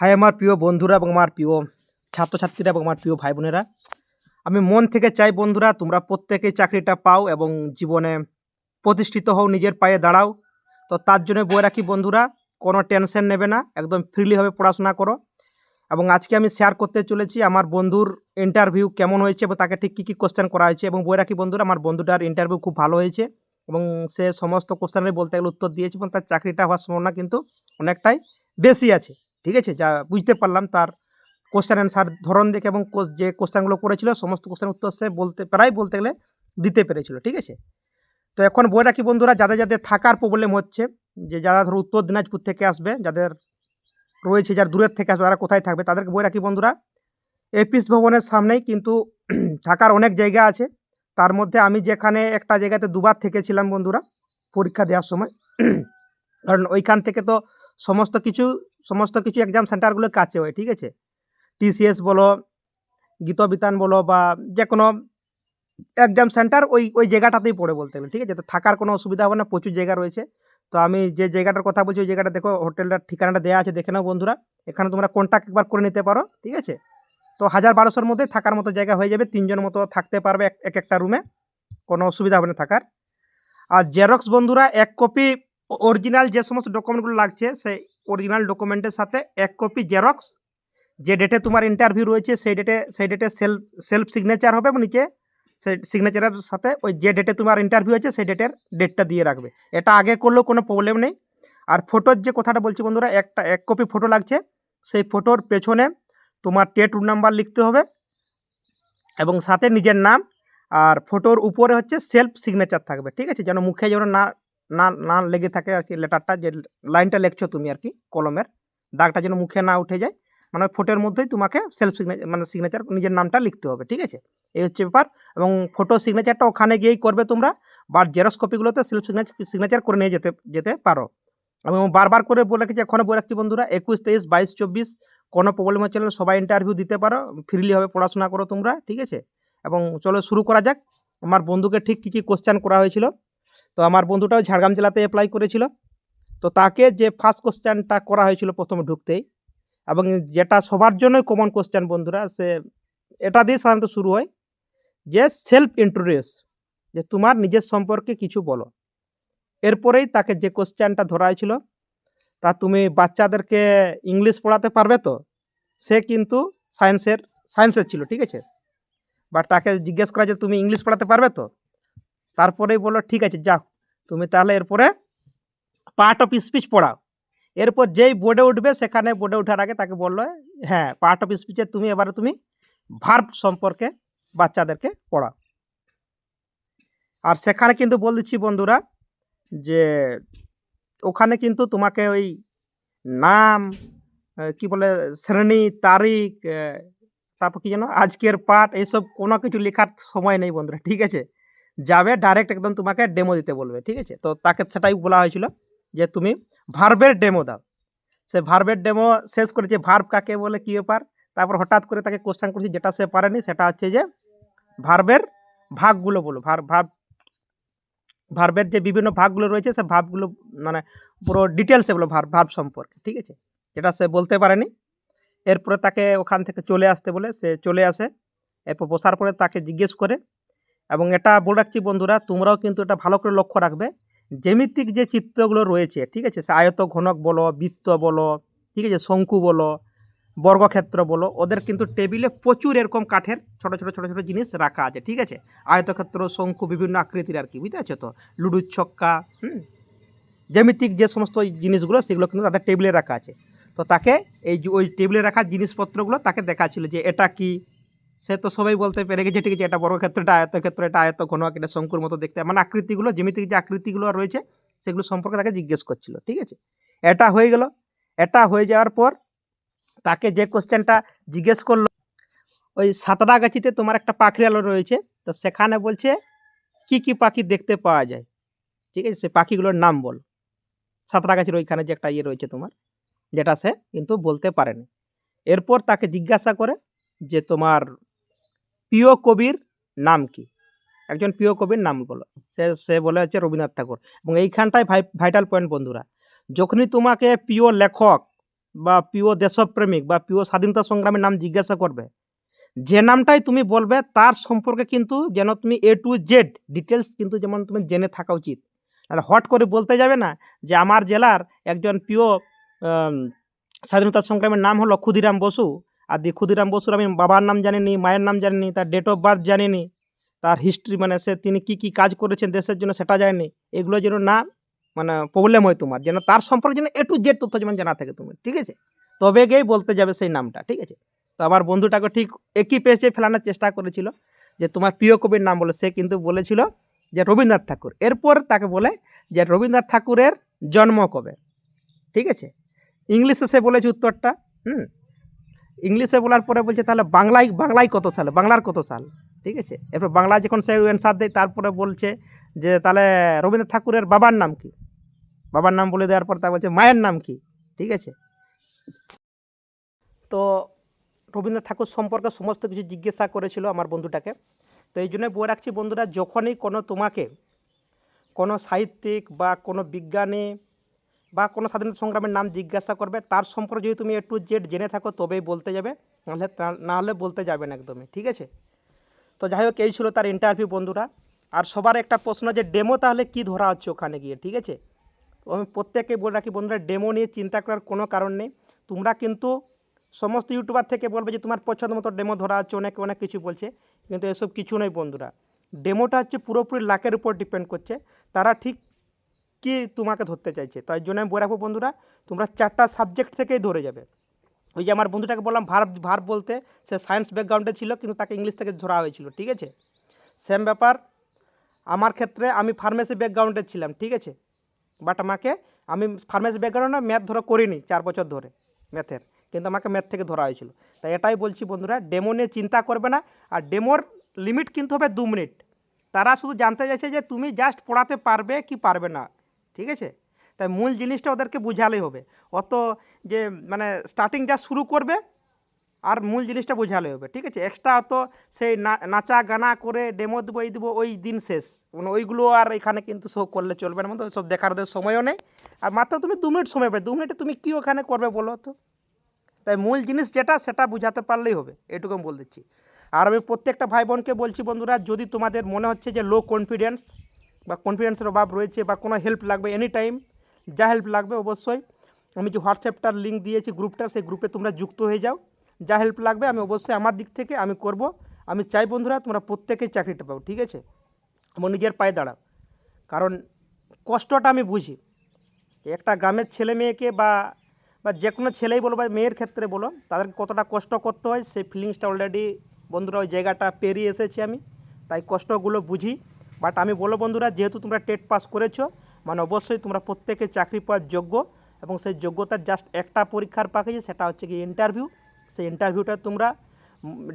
High, আমার প্রিয় বন্ধুরা এবং আমার প্রিয় ছাত্রছাত্রীরা এবং আমার প্রিয় ভাই বোনেরা আমি মন থেকে চাই বন্ধুরা, তোমরা প্রত্যেকেই চাকরিটা পাও এবং জীবনে প্রতিষ্ঠিত হও, নিজের পায়ে দাঁড়াও। তো তার জন্য বই রাখি বন্ধুরা, কোনো টেনশন নেবে না, একদম ফ্রিলিভাবে পড়াশোনা করো। এবং আজকে আমি শেয়ার করতে চলেছি আমার বন্ধুর ইন্টারভিউ কেমন হয়েছে এবং তাকে ঠিক কী কী কোশ্চেন করা হয়েছে। এবং বই রাখি বন্ধুরা, আমার বন্ধুটার ইন্টারভিউ খুব ভালো হয়েছে এবং সে সমস্ত কোশ্চেনের বলতে গেলে উত্তর দিয়েছে এবং তার চাকরিটা হওয়ার সম্ভাবনা কিন্তু অনেকটাই বেশি আছে। ঠিক আছে? যা বুঝতে পারলাম তার কোশ্চেন অ্যান্সার ধরন দেখে এবং যে কোশ্চেনগুলো করেছিল, সমস্ত কোশ্চেন উত্তর সে বলতে, প্রায় বলতে গেলে দিতে পেরেছিল, ঠিক আছে? তো এখন বই রাখি বন্ধুরা, যাদের যাদের থাকার প্রবলেম হচ্ছে, যে যারা ধরো উত্তর দিনাজপুর থেকে আসবে, যাদের রয়েছে, যারা দূরের থেকে আসবে, তারা কোথায় থাকবে, তাদেরকে বই রাখি বন্ধুরা এপিস ভবনের সামনেই কিন্তু থাকার অনেক জায়গা আছে। তার মধ্যে আমি যেখানে একটা জায়গাতে দুবার থেকেছিলাম বন্ধুরা, পরীক্ষা দেওয়ার সময়। কারণ ওইখান থেকে তো সমস্ত কিছু সমস্ত কিছু এক্সাম সেন্টারগুলো কাছে হয়, ঠিক আছে? টিসিএস বলো গীতবিতান বলো বা যে কোনো এক্সাম সেন্টার ওই ওই জায়গাটাতেই পড়ে বলতে গেলে, ঠিক আছে? তো থাকার কোনো অসুবিধা হবে না, প্রচুর জায়গা রয়েছে। তো আমি যে জায়গাটার কথা বলছি, ওই জায়গাটা দেখো, হোটেলটার ঠিকানাটা দেওয়া আছে, দেখে নাও বন্ধুরা। এখানে তোমরা কন্ট্যাক্ট একবার করে নিতে পারো, ঠিক আছে? তো হাজার বারোশোর মধ্যে থাকার মতো জায়গা হয়ে যাবে, তিনজন মতো থাকতে পারবে এক এক একটা রুমে কোনো অসুবিধা হবে না থাকার। আর জেরক্স বন্ধুরা, এক কপি অরিজিনাল যে সমস্ত ডকুমেন্টগুলো লাগছে, সেই অরিজিনাল ডকুমেন্টের সাথে এক কপি জেরক্স যে ডেটে তোমার ইন্টারভিউ রয়েছে, সেই ডেটে সেই ডেটে সেলফ সেলফ সিগনেচার হবে, এবং নিচে সেই সিগনেচারের সাথে ওই যে ডেটে তোমার ইন্টারভিউ আছে সেই ডেটের ডেটটা দিয়ে রাখবে। এটা আগে করলেও কোনো প্রবলেম নেই। আর ফটোর যে কথাটা বলছি বন্ধুরা, একটা, এক কপি ফটো লাগছে, সেই ফটোর পেছনে তোমার টেট রুম নাম্বার লিখতে হবে, এবং সাথে নিজের নাম, আর ফটোর উপরে হচ্ছে সেলফ সিগনেচার থাকবে, ঠিক আছে? যেন মুখে যেন না না না লেগে থাকে আর কি লেটারটা যে লাইনটা লিখছো তুমি আর কি, কলমের, দাগটা যেন মুখে না উঠে যায়। মানে ফটোর মধ্যেই তোমাকে সেলফ সিগনেচার মানে সিগনেচার নিজের নামটা লিখতে হবে, ঠিক আছে? এই হচ্ছে ব্যাপার। এবং ফটো সিগনেচারটা ওখানে গিয়েই করবে তোমরা বা জেরক্স কপিগুলোতে সেলফ সিগনেচার সিগনেচার করে নিয়ে যেতে যেতে পারো। এবং বারবার করে বলে রেখেছি এখনও বলে রাখছি বন্ধুরা, একুশ, তেইশ, বাইশ, চব্বিশ, কোনো প্রবলেম হচ্ছে না, সবাই ইন্টারভিউ দিতে পারো ফ্রিলি হবে পড়াশোনা করো তোমরা, ঠিক আছে? এবং চলো শুরু করা যাক। আমার বন্ধুকে ঠিক কী কী কোশ্চেন করা হয়েছিল? তো আমার বন্ধুটাও ঝাড়গ্রাম জেলাতে অ্যাপ্লাই করেছিল। তো তাকে যে ফার্স্ট কোশ্চেনটা করা হয়েছিল প্রথমে ঢুকতেই এবং যেটা সবার জন্যই কমন কোশ্চেন বন্ধুরা, সে এটা দিয়ে সাধারণত শুরু হয় যে সেলফ ইন্ট্রোডিউস যে তোমার নিজের সম্পর্কে কিছু বলো। এরপরেই তাকে যে কোশ্চেনটা ধরা হয়েছিল, তা তুমি বাচ্চাদেরকে ইংলিশ পড়াতে পারবে তো? সে কিন্তু সায়েন্সের সায়েন্সের ছিল, ঠিক আছে? বাট তাকে জিজ্ঞেস করা যে তুমি ইংলিশ পড়াতে পারবে তো? তারপরেই বলল, ঠিক আছে, যাও। তুমি তাহলে এরপরে পার্ট অফ স্পিচ পড়াও। এরপর যেই বোর্ডে উঠবে, সেখানে বোর্ডে ওঠার আগে তাকে বলল হ্যাঁ পার্ট অফ স্পিচে তুমি এবারে তুমি ভার্ব সম্পর্কে বাচ্চাদেরকে পড়াও। আর সেখানে কিন্তু বল দিচ্ছি বন্ধুরা যে, ওখানে কিন্তু তোমাকে ওই নাম কি বলে, শ্রেণি, তারিখ তারপর কি যেন, আজকের পাঠ এইসব কোনো কিছু লেখার সময় নেই বন্ধুরা, ঠিক আছে? যাবে ডাইরেক্ট একদম তোমাকে ডেমো দিতে বলবে, ঠিক আছে? তো তাকে সেটাই বলা হয়েছিল যে তুমি ভার্বের ডেমো দাও। সে ভার্বের ডেমো শেষ করেছে ভার্ব কাকে বলে কী ব্যাপার, তারপর হঠাৎ করে তাকে কোশ্চেন করছি যেটা সে পারেনি, সেটা হচ্ছে যে ভার্বের ভাগগুলো বলো। ভার ভার্ব ভার্বের যে বিভিন্ন ভাগগুলো রয়েছে, সে ভাবগুলো মানে পুরো ডিটেলসে বলো ভার্ব ভার্ব সম্পর্কে, ঠিক আছে? যেটা সে বলতে পারেনি। এরপরে তাকে ওখান থেকে চলে আসতে বলে, সে চলে আসে। এরপর বসার পরে তাকে জিজ্ঞেস করে এবং এটা বলে রাখছি বন্ধুরা, তোমরাও কিন্তু এটা ভালো করে লক্ষ্য রাখবে। জ্যামিতিক যে চিত্রগুলো রয়েছে, ঠিক আছে, সে আয়ত ঘনক বলো, বৃত্ত বলো, ঠিক আছে, শঙ্কু বলো, বর্গক্ষেত্র বলো, ওদের কিন্তু টেবিলে প্রচুর এরকম কাঠের ছোট ছোট ছোট ছোট জিনিস রাখা আছে, ঠিক আছে? আয়তক্ষেত্র, শঙ্কু, বিভিন্ন আকৃতির আর কি, বুঝতে পারছ তো? লুডুর ছক্কা, হুম? জ্যামিতিক যে সমস্ত জিনিসগুলো, সেগুলো কিন্তু তাদের টেবিলে রাখা আছে। তো তাকে এই ওই টেবিলে রাখা জিনিসপত্রগুলো তাকে দেখাচ্ছিল যে এটা কি? সে তো সবাই বলতে পেরে গেছে, ঠিক আছে, এটা বর্গক্ষেত্র এটা আয়তক্ষেত্র এটা আয়ত ঘনক এটা শঙ্কুর মতো দেখতে। মানে আকৃতিগুলো, জ্যামিতিক যে আকৃতিগুলো রয়েছে, সেগুলো সম্পর্কে তাকে জিজ্ঞেস করছিল, ঠিক আছে? এটা হয়ে গেল, এটা হয়ে যাওয়ার পর তাকে যে কোশ্চেনটা জিজ্ঞেস করল, ওই সাঁতরাগাছিতে তোমার একটা পাখিরালয় রয়েছে, তো সেখানে বলছে, কি কি পাখি দেখতে পাওয়া যায়? ঠিক আছে, সে পাখিগুলোর নাম বল। সাঁতরাগাছির ওইখানে যে একটা ইয়ে রয়েছে তোমার, যেটা সে কিন্তু বলতে পারেনি। এরপর তাকে জিজ্ঞাসা করে যে তোমার প্রিয় কবির নাম কি? একজন প্রিয় কবির নাম বলো। সে সে বলে হচ্ছে রবীন্দ্রনাথ ঠাকুর। এবং এইখানটায় ভাই ভাইটাল পয়েন্ট বন্ধুরা, যখনই তোমাকে প্রিয় লেখক বা প্রিয় দেশপ্রেমিক বা প্রিয় স্বাধীনতা সংগ্রামের নাম জিজ্ঞাসা করবে, যে নামটাই তুমি বলবে তার সম্পর্কে কিন্তু যেন তুমি এ টু জেড ডিটেলস কিন্তু যেমন তুমি জেনে থাকা উচিত। আর হট করে বলতে যাবে না যে আমার জেলার একজন প্রিয় স্বাধীনতা সংগ্রামের নাম হলো ক্ষুদিরাম বসু। আর দি ক্ষুদিরাম বসুর আমি বাবার নাম জানিনি, মায়ের নাম জানিনি, তার ডেট অফ বার্থ জানিনি, তার হিস্ট্রি মানে সে তিনি কি কি কাজ করেছেন দেশের জন্য সেটা জানেনি। এগুলো যেন না মানে প্রবলেম হয় তোমার, যেন তার সম্পর্কে যেন এ টু জেড তথ্য যেমন জানা থাকে তুমি ঠিক আছে? তবে গিয়েই বলতে যাবে সেই নামটা, ঠিক আছে? তো আমার বন্ধুটাকে ঠিক একই পেজে ফেলানোর চেষ্টা করেছিল, যে তোমার প্রিয় কবির নাম বলে, সে কিন্তু বলেছিল যে রবীন্দ্রনাথ ঠাকুর। এরপর তাকে বলে যে রবীন্দ্রনাথ ঠাকুরের জন্ম কবে, ঠিক আছে? ইংলিশে সে বলেছে উত্তরটা, হুম? ইংলিশে বলার পরে বলছে, তাহলে বাংলায় বাংলায় কত সাল? বাংলার কত সাল? ঠিক আছে? এরপর বাংলায় যখন সে অ্যান্সার দেয়, তারপরে বলছে যে, তাহলে রবীন্দ্রনাথ ঠাকুরের বাবার নাম কি? বাবার নাম বলে দেওয়ার পর তা বলছে, মায়ের নাম কি? ঠিক আছে? তো রবীন্দ্রনাথ ঠাকুর সম্পর্কে সমস্ত কিছু জিজ্ঞাসা করেছিল আমার বন্ধুটাকে। তো এই জন্য বলে রাখছি বন্ধুরা, যখনই কোনো তোমাকে কোনো সাহিত্যিক বা কোনো বিজ্ঞানী বা কোনো স্বাধীনতা সংগ্রামের নাম জিজ্ঞাসা করবে, তার সম্পর্কে যদি তুমি একটু জেড জেনে থাকো, তবেই বলতে যাবে। নাহলে তা- না হলে বলতে যাবে না একদমই, ঠিক আছে? তো যাই হোক, এই ছিল তার ইন্টারভিউ বন্ধুরা। আর সবার একটা প্রশ্ন যে ডেমো তাহলে কি ধরা হচ্ছে ওখানে গিয়ে? ঠিক আছে? আমি প্রত্যেককে বলে রাখি বন্ধুরা ডেমো নিয়ে চিন্তা করার কোনো কারণ নেই। তোমরা কিন্তু সমস্ত ইউটিউবার থেকে বলবে যে, তোমার পছন্দ মতো ডেমো ধরা আছে অনেকে অনেক কিছু বলছে। কিন্তু এসব কিছু নয় বন্ধুরা। ডেমোটা হচ্ছে পুরোপুরি লাকের উপর ডিপেন্ড করছে। তারা ঠিক কি তোমাকে ধরতে চাইছে? তাই জন্য আমি বলে রাখব বন্ধুরা, তোমরা চারটা সাবজেক্ট থেকেই ধরে যাবে। ওই যে আমার বন্ধুটাকে বললাম ভার ভার বলতে সে সায়েন্স ব্যাকগ্রাউন্ডে ছিল, কিন্তু তাকে ইংলিশ থেকে ধরা হয়েছিল, ঠিক আছে? সেম ব্যাপার, আমার ক্ষেত্রে আমি ফার্মেসি ব্যাকগ্রাউন্ডে ছিলাম, ঠিক আছে? বাট আমাকে, আমি ফার্মেসি ব্যাকগ্রাউন্ডে ম্যাথ ধরো করিনি, চার বছর ধরে ম্যাথের কিন্তু আমাকে ম্যাথ থেকে ধরা হয়েছিল। তাই এটাই বলছি বন্ধুরা ডেমো নিয়ে চিন্তা করবে না, আর ডেমোর লিমিট কিন্তু হবে দু মিনিট তারা শুধু জানতে চাইছে যে তুমি জাস্ট পড়াতে পারবে কি পারবে না। ঠিক আছে? তাই মূল জিনিসটা ওদেরকে বুঝালেই হবে। অত যে মানে স্টার্টিং যা শুরু করবে, আর মূল জিনিসটা বোঝালে হবে, ঠিক আছে? এক্সট্রা অত সেই নাচা গানা করে ডেমো দেবো, এই দেবো, ওই দিন শেষ। মানে ওইগুলো আর এখানে কিন্তু শো করলে চলবে না মতো সব দেখার ওদের সময়ও নেই। আর মাত্র তুমি দু মিনিট সময় পাবে। দু মিনিটে তুমি কী ওখানে করবে বলো তো? তাই মূল জিনিস যেটা, সেটা বুঝাতে পারলেই হবে। এটুকু আমি বলে দিচ্ছি। আর আমি প্রত্যেকটা ভাই বোনকে বলছি, বন্ধুরা, যদি তোমাদের মনে হচ্ছে যে লো কনফিডেন্স বা কনফিডেন্সের অভাব রয়েছে বা কোনো হেল্প লাগবে এনি টাইম যা হেল্প লাগবে অবশ্যই। আমি যে হোয়াটসঅ্যাপটার লিঙ্ক দিয়েছি গ্রুপটা সেই গ্রুপে তোমরা যুক্ত হয়ে যাও। যা হেল্প লাগবে আমি অবশ্যই আমার দিক থেকে আমি করব। আমি চাই বন্ধুরা তোমরা প্রত্যেকেই চাকরিটা পাও, ঠিক আছে? আমার নিজের পায়ে দাঁড়াও। কারণ কষ্টটা আমি বুঝি। একটা গ্রামের ছেলে মেয়েকে বা বা যে কোনো ছেলেই বলো বা মেয়ের ক্ষেত্রে বলো, তাদেরকে কতটা কষ্ট করতে হয়, সেই ফিলিংসটা অলরেডি বন্ধুরা ওই জায়গাটা পেরিয়ে এসেছি আমি। তাই কষ্টগুলো বুঝি। বাট আমি বলো বন্ধুরা, যেহেতু তোমরা টেট পাস করেছ মানে অবশ্যই তোমরা প্রত্যেকে চাকরি পাওয়ার যোগ্য এবং সেই যোগ্যতার জাস্ট একটা পরীক্ষার পাকিয়েছে সেটা হচ্ছে কি ইন্টারভিউ সেই ইন্টারভিউটা তোমরা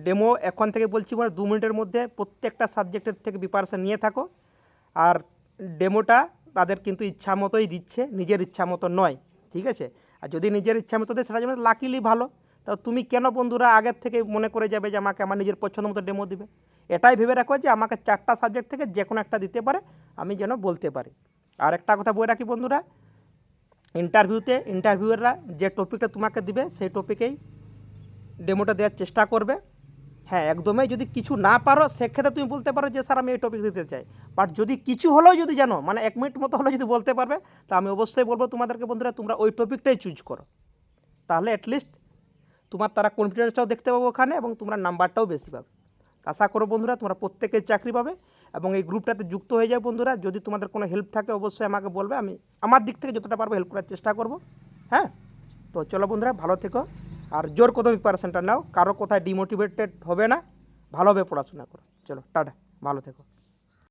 ডেমো এখন থেকে বলছি মানে দু মিনিটের মধ্যে প্রত্যেকটা সাবজেক্টের থেকে প্রিপারেশান নিয়ে থাকো। আর ডেমোটা তাদের কিন্তু ইচ্ছা মতোই দিচ্ছে, নিজের ইচ্ছা মতো নয়, ঠিক আছে? আর যদি নিজের ইচ্ছা মতো দেয়, সেটা যেমন লাকিলি ভালো। তা তুমি কেন বন্ধুরা আগের থেকে মনে করে যাবে যে আমাকে আমার নিজের পছন্দ মতো ডেমো দিবে? এটাই ভেবে রাখো যে আমাকে চারটা সাবজেক্ট থেকে যে কোনো একটা দিতে পারে, আমি যেন বলতে পারি। আর একটা কথা বলে রাখি বন্ধুরা ইন্টারভিউতে ইন্টারভিউয়াররা যে টপিকটা তোমাকে দিবে, সেই টপিকেই ডেমোটা দেওয়ার চেষ্টা করবে। হ্যাঁ একদমই যদি কিছু না পারো, সেক্ষেত্রে তুমি বলতে পারো যে, স্যার, আমি এই টপিক দিতে চাই। বাট যদি কিছু হলেও যদি জানো মানে এক মিনিট মতো হলেও যদি বলতে পারবে, তা আমি অবশ্যই বলব তোমাদেরকে বন্ধুরা, তোমরা ওই টপিকটাই চুজ করো। তাহলে অ্যাটলিস্ট তোমার তারা কনফিডেন্সটাও দেখতে পাবো ওখানে এবং তোমরা নাম্বারটাও বেশি পাবে। আশা করো বন্ধুরা তোমরা প্রত্যেকেই চাকরি পাবে এবং এই গ্রুপটাতে যুক্ত হয়ে যাও বন্ধুরা। যদি তোমাদের কোনো হেল্প থাকে, অবশ্যই আমাকে বলবে। আমি আমার দিক থেকে যতটা পারব হেল্প করার চেষ্টা করব। হ্যাঁ? তো চলো বন্ধুরা, ভালো থেকো। আর জোর কত প্রিপারেশনটা নাও। কারও কোথায় ডিমোটিভেটেড হবে না, ভালোভাবে পড়াশোনা করো। চলো, টাটা। ভালো থেকো।